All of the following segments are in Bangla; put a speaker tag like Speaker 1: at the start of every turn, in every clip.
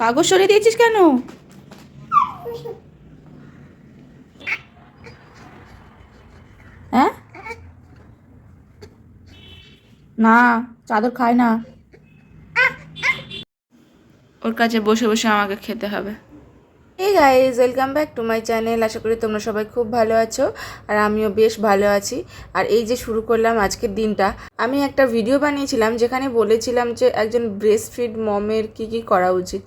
Speaker 1: কাগজ সরিয়ে দিয়েছিস কেন? হ্যাঁ? না, চাদর খায় না। ওর কাছে বসে বসে আমাকে খেতে হবে। এই guys welcome back to my channel আশা করি তোমরা সবাই খুব ভালো আছো আর আমিও বেশ ভালো আছি। আর এই যে শুরু করলাম আজকের দিনটা, আমি একটা ভিডিও বানিয়েছিলাম যেখানে বলেছিলাম যে একজন ব্রেস্ট ফিড মমের কী কী করা উচিত।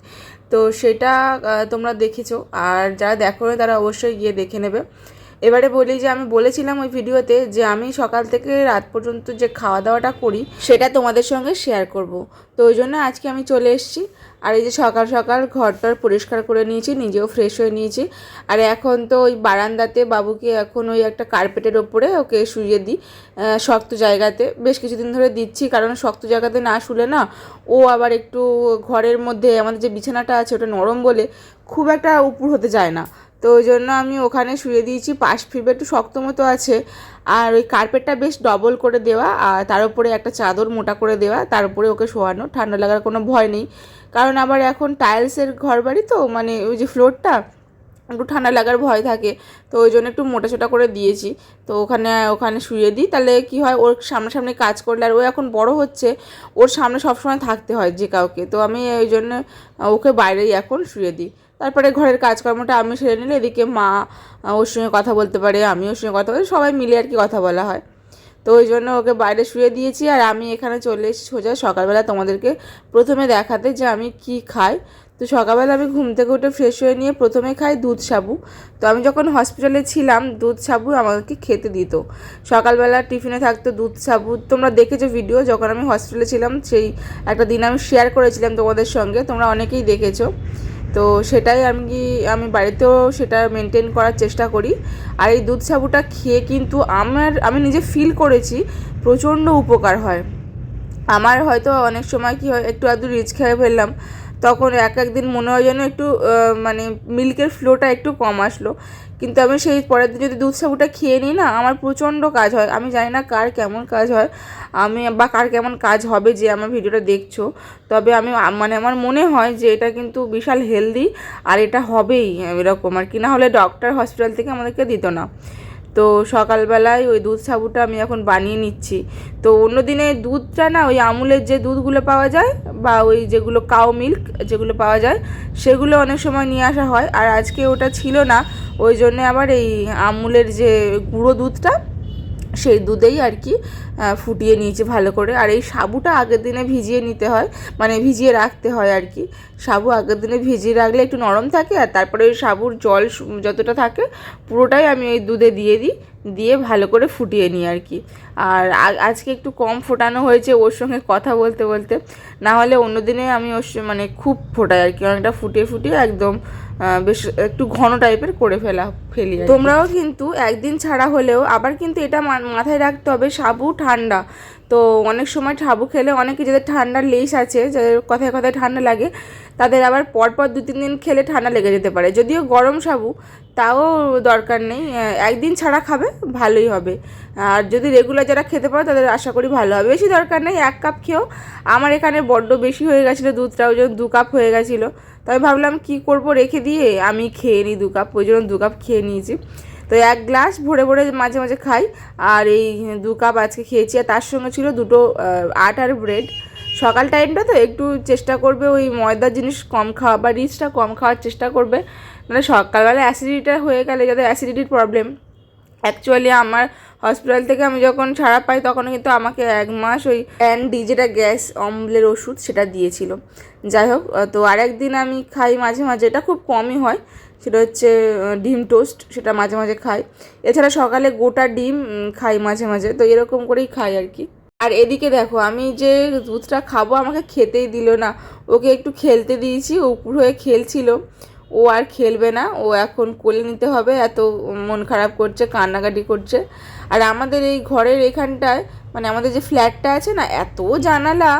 Speaker 1: তো সেটা তোমরা দেখেছ। আর যারা দেখো তারা অবশ্যই গিয়ে দেখে নেবে। এবারে বলি যে আমি বলেছিলাম ওই ভিডিওতে যে আমি সকাল থেকে রাত পর্যন্ত যে খাওয়া দাওয়াটা করি, সেটা তোমাদের সঙ্গে শেয়ার করব। তো ওই জন্য আজকে আমি চলে এসেছি। আর এই যে সকাল সকাল ঘরটার পরিষ্কার করে নিয়েছি, নিজেও ফ্রেশ হয়ে নিয়েছি। আর এখন তো ওই বারান্দাতে বাবুকে এখন ওই একটা কার্পেটের ওপরে ওকে শুয়ে দিই শক্ত জায়গাতে। বেশ কিছুদিন ধরে দিচ্ছি, কারণ শক্ত জায়গাতে না শুলে না, ও আবার একটু ঘরের মধ্যে আমাদের যে বিছানাটা আছে ওটা নরম বলে খুব একটা উপর হতে যায় না। তো ওই জন্য আমি ওখানে শুয়ে দিয়েছি। পাশ ফিরবে একটু শক্ত মতো আছে। আর ওই কার্পেটটা বেশ ডবল করে দেওয়া। আর তার উপরে একটা চাদর মোটা করে দেওয়া। তার উপরে ওকে শোয়ানো। ঠান্ডা লাগার কোনো ভয় নেই। কারণ আবার এখন টাইলসের ঘর বাড়ি তো মানে ওই যে ফ্লোরটা একটু ঠান্ডা লাগার ভয় থাকে। তো ওই জন্য একটু মোটা সোটা করে দিয়েছি। তো ওখানে ওখানে শুয়ে দিই। তাহলে কি হয়, ওর সামনাসামনি কাজ করলে, আর ও এখন বড় হচ্ছে, ওর সামনে সবসময় থাকতে হয় যে কাউকে। তো আমি ওই জন্য ওকে বাইরেই এখন শুয়ে দিই। তারপরে ঘরের কাজকর্মটা আমি সেরে নিলে এদিকে মা ওর সঙ্গে কথা বলতে পারে আমি ওর সঙ্গে কথা বলি, সবাই মিলে আর কি কথা বলা হয়। তো ওই জন্য ওকে বাইরে শুয়ে দিয়েছি আর আমি এখানে চলে এসেছি সোজা সকালবেলা তোমাদেরকে প্রথমে দেখাতে যে আমি কি খাই। তো সকালবেলা আমি ঘুম থেকে উঠে ফ্রেশ হয়ে নিয়ে প্রথমে খাই দুধ সাবু। তো আমি যখন হসপিটালে ছিলাম, দুধ সাবু আমাকে খেতে দিত। সকালবেলা টিফিনে থাকতো দুধ সাবু। তোমরা দেখেছ ভিডিও যখন আমি হসপিটালে ছিলাম, সেই একটা দিন আমি শেয়ার করেছিলাম তোমাদের সঙ্গে, তোমরা অনেকেই দেখেছ। তো সেটাই আমি কি, আমি বাড়িতেও সেটা মেনটেন করার চেষ্টা করি। আর এই দুধ সাবুটা খেয়ে কিন্তু আমার, আমি নিজে ফিল করেছি প্রচণ্ড উপকার হয়। আমার হয়তো অনেক সময় কি হয়, একটু আধটু রিচ খেয়ে ফেললাম। তখন এক একদিন মনে হয় যেন একটু মানে মিল্কের ফ্লোটা একটু কম আসলো। কিন্তু আমি সেই পরের দিন যদি দুধ সাবুটা খেয়ে নিই না, আমার প্রচণ্ড কাজ হয়। আমি জানি না কার কেমন কাজ হয়। আমি, বা কার কেমন কাজ হবে যে আমার ভিডিওটা দেখছ। তবে আমি মানে আমার মনে হয় যে এটা কিন্তু বিশাল হেলদি আর এটা হবেই এরকম আর কি। না হলে ডক্টর হসপিটাল থেকে আমাদেরকে দিত না। তো সকালবেলায় ওই দুধ সাবুটা আমি এখন বানিয়ে নিচ্ছি। তো অন্য দিনে দুধটা না ওই আমুলের যে দুধগুলো পাওয়া যায় বা ওই যেগুলো কাউ মিল্ক যেগুলো পাওয়া যায়, সেগুলো অনেক সময় নিয়ে আসা হয়। আর আজকে ওটা ছিল না, ওই জন্যে আবার এই আমুলের যে গুঁড়ো দুধটা সেই দুধেই আর কি ফুটিয়ে নিয়েছি ভালো করে। আর এই সাবুটা আগের দিনে ভিজিয়ে নিতে হয় মানে ভিজিয়ে রাখতে হয় আর কি। সাবু আগের দিনে ভিজিয়ে রাখলে একটু নরম থাকে, আর তারপরে ওই সাবুর জল যতটা থাকে পুরোটাই আমি ওই দুধে দিয়ে দিই। দিয়ে ভালো করে ফুটিয়ে নিই আর কি। আর আজকে একটু কম ফোটানো হয়েছে ওর সঙ্গে কথা বলতে বলতে। না হলে অন্য দিনে আমি ওর মানে খুব ফোটাই আর কি অনেকটা ফুটিয়ে ফুটিয়ে একদম বেশ একটু ঘন টাইপের করে ফেলা ফেলি তোমরাও কিন্তু একদিন ছাড়া হলেও আবার কিন্তু এটা মাথায় রাখতে হবে সাবু ঠান্ডা। তো অনেক সময় সাবু খেলে অনেকে যাদের ঠান্ডার লেস আছে, যাদের কথায় কথায় ঠান্ডা লাগে, তাদের আবার পরপর দু তিন দিন খেলে ঠান্ডা লেগে যেতে পারে। যদিও গরম সাবু, তাও দরকার নেই। একদিন ছাড়া খাবে, ভালোই হবে। আর যদি রেগুলার যারা খেতে পারে, তাদের আশা করি ভালো হবে। বেশি দরকার নেই, এক কাপ খেয়েও আমার এখানে বড্ড বেশি হয়ে গেছিল দুধটা ওই জন্য দু কাপ হয়ে গেছিল। তো আমি ভাবলাম কি করব রেখে দিয়ে আমি খেয়ে নিই দু কাপ, ওই জন্য দু কাপ খেয়ে নিয়েছি। তো এক গ্লাস ভরে ভরে মাঝে মাঝে খাই। আর এই দু কাপ আজকে খেয়েছি, আর তার সঙ্গে ছিল দুটো আট আর ব্রেড। সকাল টাইমটা তো একটু চেষ্টা করবে ওই ময়দার জিনিস কম খাওয়া বা রিচটা কম খাওয়ার চেষ্টা করবে। মানে সকালবেলা অ্যাসিডিটিটা হয়ে গেলে যাদের অ্যাসিডিটির প্রবলেম অ্যাকচুয়ালি আমার হসপিটাল থেকে আমি যখন ছাড়া পাই তখন কিন্তু আমাকে এক মাস ওই অ্যান্ডি যেটা গ্যাস অম্লের ওষুধ সেটা দিয়েছিল। যাই হোক তো আরেকদিন আমি খাই মাঝে মাঝে, এটা খুব কমই হয়। সেটা হচ্ছে ডিম টোস্ট, সেটা মাঝে মাঝে খাই। এছাড়া সকালে গোটা ডিম খাই মাঝে মাঝে, তো এরকম করেই খাই আর কি। আর এদিকে দেখো, আমি যে দুধটা খাব আমাকে খেতেই দিল না। ওকে একটু খেলতে দিয়েছি উপর হয়ে খেলছিল। ও আর খেলবে না, ও এখন কোলে নিতে হবে, এত মন খারাপ করছে, কান্নাকাটি করছে। আর আমাদের এই ঘরের এখানটায় মানে আমাদের যে ফ্ল্যাটটা আছে না, এত জানালা,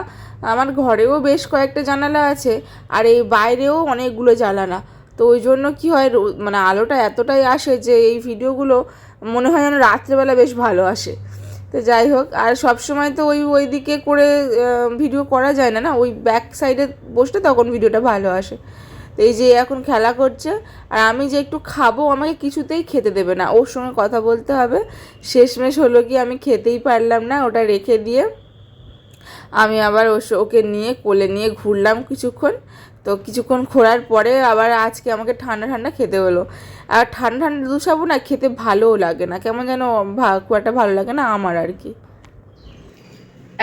Speaker 1: আমার ঘরেও বেশ কয়েকটা জানালা আছে, আর এই বাইরেও অনেকগুলো জানালা। তো ওই জন্য কি হয় মানে আলোটা এতটাই আসে যে এই ভিডিওগুলো মনে হয় যেন রাত্রেবেলা বেশ ভালো আসে। তো যাই হোক, আর সব সময় তো ওই ওই দিকে করে ভিডিও করা যায় না না? ওই ব্যাক সাইডে বসলে তখন ভিডিওটা ভালো আসে। তো এই যে এখন খেলা করছে আর আমি যে একটু খাব আমাকে কিছুতেই খেতে দেবে না। ওর সঙ্গে কথা বলতে হবে। শেষমেশ হলো কি আমি খেতেই পারলাম না ওটা রেখে দিয়ে আমি আবার ওকে নিয়ে কোলে নিয়ে ঘুরলাম কিছুক্ষণ। তো কিছুক্ষণ ঘোরার পরে আবার আজকে আমাকে ঠান্ডা ঠান্ডা খেতে হলো। আর ঠান্ডা ঠান্ডা দুধ সাবু না খেতে ভালোও লাগে না। কেমন যেন খুব একটা ভালো লাগে না আমার আর কি।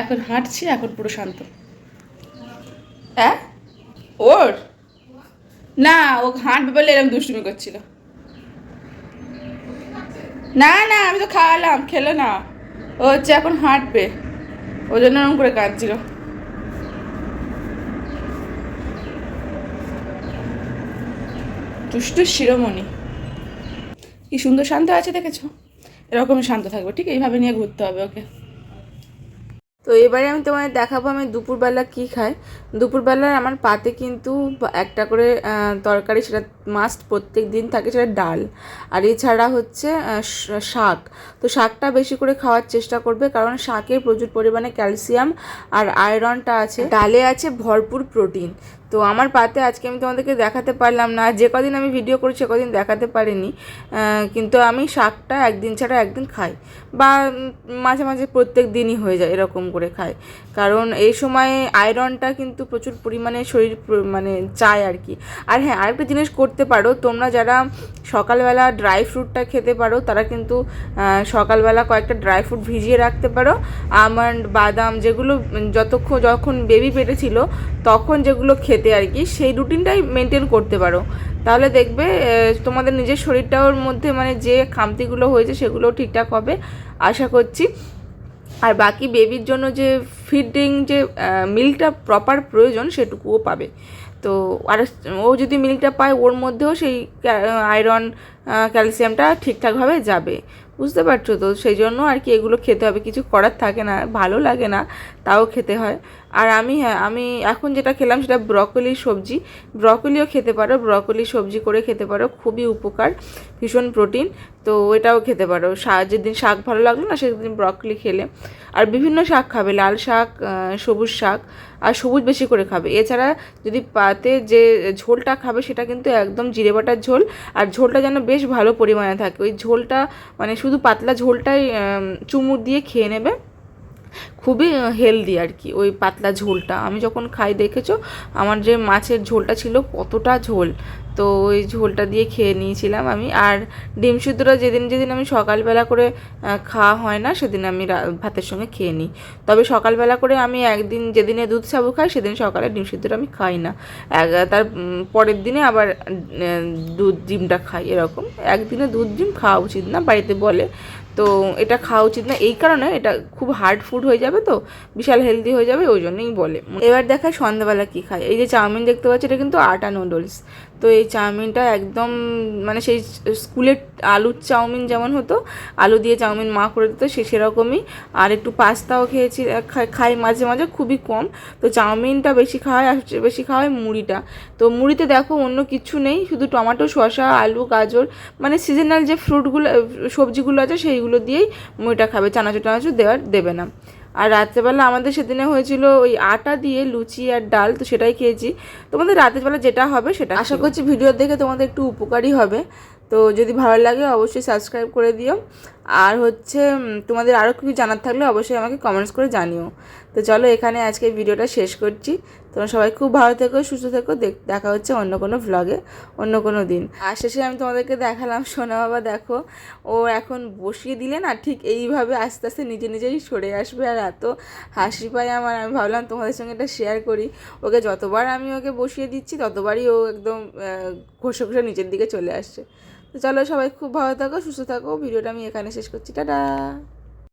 Speaker 2: এখন হাঁটছি এখন পুরো শান্ত। হ্যাঁ? ওর? না, ও হাঁটবে বলে এরকম দুষ্টুমি করছিল। না না, আমি তো খাওয়ালাম, খেলো না। ও হচ্ছে এখন হাঁটবে। ওই জন্য এরকম করে কাঁদছিল। দুষ্টু শিরোমণি। কি সুন্দর শান্ত আছে দেখেছ? এরকমই শান্ত থাকবে, ঠিক এইভাবে নিয়ে ঘুরতে হবে ওকে।
Speaker 1: তো এবারে আমি তোমাদের দেখাবো আমি দুপুরবেলা কি খাই। দুপুরবেলার আমার পাতে কিন্তু একটা করে তরকারি সেটা মাস্ট প্রত্যেক দিন থাকে সেটা ডাল। আর এছাড়া হচ্ছে শাক। তো শাকটা বেশি করে খাওয়ার চেষ্টা করবে কারণ শাকে প্রচুর পরিমাণে ক্যালসিয়াম আর আয়রনটা আছে। ডালে আছে ভরপুর প্রোটিন। তো আমার পাতে আজকে আমি তোমাদেরকে দেখাতে পারলাম না যে কদিন আমি ভিডিও করি সে কদিন দেখাতে পারিনি। কিন্তু আমি শাকটা একদিন ছাড়া একদিন খাই বা মাঝে মাঝে প্রত্যেক দিনই হয়ে যায় এরকম করে খাই। কারণ এই সময় আয়রনটা কিন্তু প্রচুর পরিমাণে শরীর মানে চায় আর কি। আর হ্যাঁ আরেকটা জিনিস করতে পারো, তোমরা যারা সকালবেলা ড্রাই ফ্রুটটা খেতে পারো, তারা কিন্তু সকালবেলা কয়েকটা ড্রাই ফ্রুট ভিজিয়ে রাখতে পারো। আমন্ড বাদাম যেগুলো যতক্ষণ যখন বেবি পেটে ছিল তখন যেগুলো খেতে আর কি, সেই রুটিনটাই মেনটেন করতে পারো। তাহলে দেখবে তোমাদের নিজের শরীরটার মধ্যে মানে যে খামতিগুলো হয়েছে, সেগুলো ঠিকঠাক হবে। আশা করছি। আর বাকি বেবির জন্য যে ফিডিং যে মিল্কটা প্রপার প্রয়োজন সেটুকুও পাবে। তো আর ও যদি মিল্কটা পায়, ওর মধ্যেও সেই আয়রন ক্যালসিয়ামটা ঠিকঠাকভাবে যাবে। বুঝতে পারছ তো? সেই জন্য আর কি এগুলো খেতে হবে। কিছু করার থাকে না, ভালো লাগে না, তাও খেতে হয়। আর আমি হ্যাঁ আমি এখন যেটা খেলাম সেটা ব্রকলি সবজি। ব্রকলিও খেতে পারো ব্রকলি সবজি করে খেতে পারো, খুবই উপকার, ভীষণ প্রোটিন, তো এটাও খেতে পারো। যেদিন শাক ভালো লাগল না, সেদিন ব্রকলি খেলে। আর বিভিন্ন শাক খাবে, লাল শাক সবুজ শাক, আর সবুজ বেশি করে খাবে। এছাড়া যদি পাতে যে ঝোলটা খাবে, সেটা কিন্তু একদম জিরে বাটার ঝোল, আর ঝোলটা যেন বেশ ভালো পরিমাণে থাকে। ওই ঝোলটা মানে শুধু পাতলা ঝোলটাই চুমুর দিয়ে খেয়ে নেবে। খুবই হেলদি আর কি, ওই পাতলা ঝোলটা। আমি যখন খাই, দেখেছ? আমার যে মাছের ঝোলটা ছিল, কতটা ঝোল। তো ওই ঝোলটা দিয়ে খেয়ে নিয়েছিলাম আমি। আর ডিম সিদ্ধটা যেদিন যেদিন আমি সকালবেলা করে খাওয়া হয় না, সেদিন আমি ভাতের সঙ্গে খেয়ে নিই। তবে সকালবেলা করে আমি একদিন যেদিনে দুধ সাবু খাই, সেদিন সকালে ডিম সিদ্ধটা আমি খাই না। তার পরের দিনে আবার দুধ ডিমটা খাই, এরকম। একদিনে দুধ ডিম খাওয়া উচিত না, বাড়িতে বলে। তো এটা খাওয়া উচিত না। এই কারণে এটা খুব হার্ড ফুড হয়ে যাবে তো, বিশাল হেলদি হয়ে যাবে, ওই জন্যই বলে। এবার দেখায় সন্ধ্যাবেলা কী খায়? এই যে চাউমিন দেখতে পাচ্ছি, এটা কিন্তু আটা নুডলস তো এই চাউমিনটা একদম মানে সেই স্কুলের আলুর চাউমিন যেমন হতো, আলু দিয়ে চাউমিন মা করে দিত, সে সেরকমই। আর একটু পাস্তাও খেয়েছি খাই- মাঝে মাঝে, খুবই কম। তো চাউমিনটা বেশি খাওয়া হয় আর বেশি খাওয়া হয় মুড়িটা। তো মুড়িতে দেখো অন্য কিছু নেই, শুধু টমেটো, শসা, আলু, গাজর মানে সিজনাল যে ফ্রুটগুলো সবজিগুলো আছে সেইগুলো দিয়েই মুড়িটা খাবে চানাচুর টানাচুর দেওয়ার দেবে না। আর রাত্রেবেলা আমাদের সেদিনে হয়েছিল ওই আটা দিয়ে লুচি আর ডাল তো সেটাই খেয়েছি। তোমাদের রাতের বেলা যেটা হবে সেটা আশা করছি ভিডিও দেখে তোমাদের একটু উপকারী হবে। তো যদি ভালো লাগে অবশ্যই সাবস্ক্রাইব করে দিও। আর হচ্ছে তোমাদের আরও কিছু জানার থাকলে অবশ্যই আমাকে কমেন্টস করে জানিও। তো চলো এখানে আজকে ভিডিওটা শেষ করছি। তোমরা সবাই খুব ভালো থেকো, সুস্থ থেকো। দেখ- হচ্ছে অন্য কোনো ভ্লগে অন্য কোনো দিন। আর শেষে আমি তোমাদেরকে দেখালাম, সোনা বাবা দেখো, ও এখন বসিয়ে দিলে না, ঠিক এইভাবে আস্তে আস্তে নিজে নিজেই সরে আসবে আর এত হাসি পায় আমার। আমি ভাবলাম তোমাদের সঙ্গে এটা শেয়ার করি। ওকে যতবার আমি ওকে বসিয়ে দিচ্ছি, ততবারই ও একদম ঘষে ঘষে নিচের দিকে চলে আসছে। তো চলো সবাই খুব ভালো থাকো, সুস্থ থাকো। ভিডিওটা আমি এখানে শেষ করছি। টাটা!